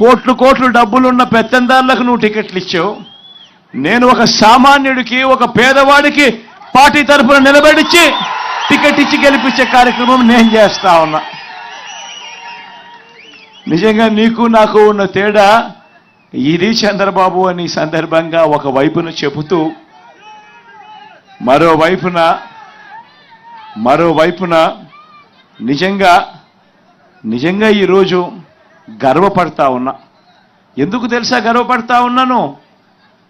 కోట్లు కోట్లు డబ్బులున్న పెత్తందారులకు నువ్వు టికెట్లు ఇచ్చావు. నేను ఒక సామాన్యుడికి ఒక పేదవాడికి పార్టీ తరఫున నిలబెడిచ్చి టికెట్ ఇచ్చి గెలిపించే కార్యక్రమం నేను చేస్తా ఉన్నా. నిజంగా నీకు నాకు ఉన్న తేడా ఇది చంద్రబాబు అని సందర్భంగా ఒక వైపున చెబుతూ మరోవైపున మరోవైపున నిజంగా నిజంగా ఈరోజు గర్వపడతా ఉన్నా. ఎందుకు తెలుసా గర్వపడతా ఉన్నాను?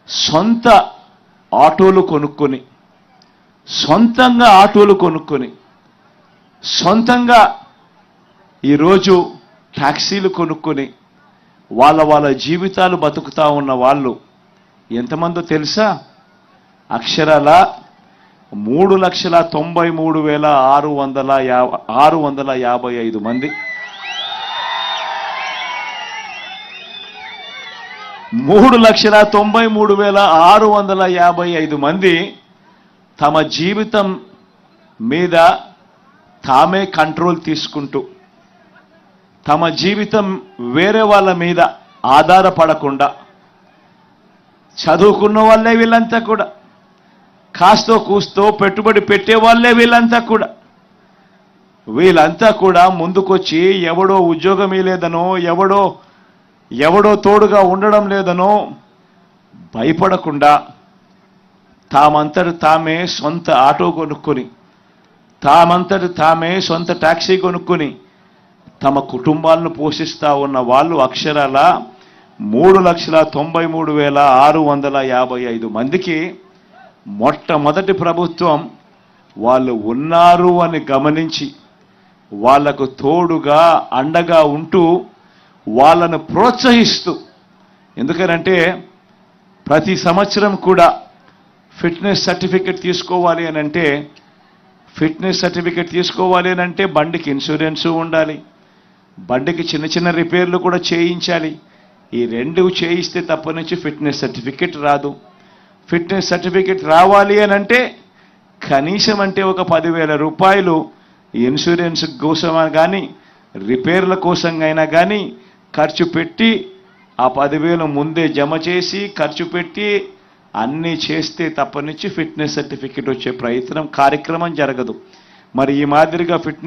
సొంత ఆటోలు కొనుక్కొని సొంతంగా ఆటోలు కొనుక్కొని సొంతంగా ఈరోజు ట్యాక్సీలు కొనుక్కొని వాళ్ళ వాళ్ళ జీవితాలు బతుకుతా ఉన్న వాళ్ళు ఎంతమందో తెలుసా? అక్షరాల మూడు లక్షల తొంభై మూడు వేల ఆరు వందల యా ఆరు వందల యాభై ఐదు మంది. మూడు లక్షల తొంభై మూడు వేల ఆరు వందల యాభై ఐదు మంది తమ జీవితం మీద తామే కంట్రోల్ తీసుకుంటూ తమ జీవితం వేరే వాళ్ళ మీద ఆధారపడకుండా చదువుకున్న వాళ్ళే వీళ్ళంతా కూడా కాస్తో కూస్తో పెట్టుబడి పెట్టే వాళ్ళే వీళ్ళంతా కూడా. వీళ్ళంతా కూడా ముందుకొచ్చి ఎవడో ఉద్యోగం లేదనో ఎవడో ఎవడో తోడుగా ఉండడం లేదనో భయపడకుండా తామంతటి తామే సొంత ఆటో కొనుక్కొని తామంతటి తామే సొంత ట్యాక్సీ కొనుక్కొని తమ కుటుంబాలను పోషిస్తూ ఉన్న వాళ్ళు అక్షరాల మూడు లక్షల తొంభై మూడు వేల ఆరు వందల యాభై ఐదు మందికి మొట్టమొదటి ప్రభుత్వం వాళ్ళు ఉన్నారు అని గమనించి వాళ్ళకు తోడుగా అండగా ఉంటూ వాళ్ళను ప్రోత్సహిస్తూ. ఎందుకనంటే ప్రతి సంవత్సరం కూడా ఫిట్నెస్ సర్టిఫికెట్ తీసుకోవాలి అని అంటే ఫిట్నెస్ సర్టిఫికెట్ తీసుకోవాలి అని అంటే బండికి ఇన్సూరెన్సు ఉండాలి. బండికి చిన్న చిన్న రిపేర్లు కూడా చేయించాలి. ఈ రెండు చేయిస్తే తప్ప నుంచి ఫిట్నెస్ సర్టిఫికెట్ రాదు. ఫిట్నెస్ సర్టిఫికెట్ రావాలి అని అంటే కనీసం అంటే ఒక పదివేల రూపాయలు ఇన్సూరెన్స్ కోసం కానీ రిపేర్ల కోసం అయినా కానీ ఖర్చు పెట్టి ఆ పదివేలు ముందే జమ చేసి ఖర్చు పెట్టి అన్నీ చేస్తే తప్ప నుంచి ఫిట్నెస్ సర్టిఫికేట్ వచ్చే ప్రయత్నం కార్యక్రమం జరగదు. మరి ఈ మాదిరిగా ఫిట్నెస్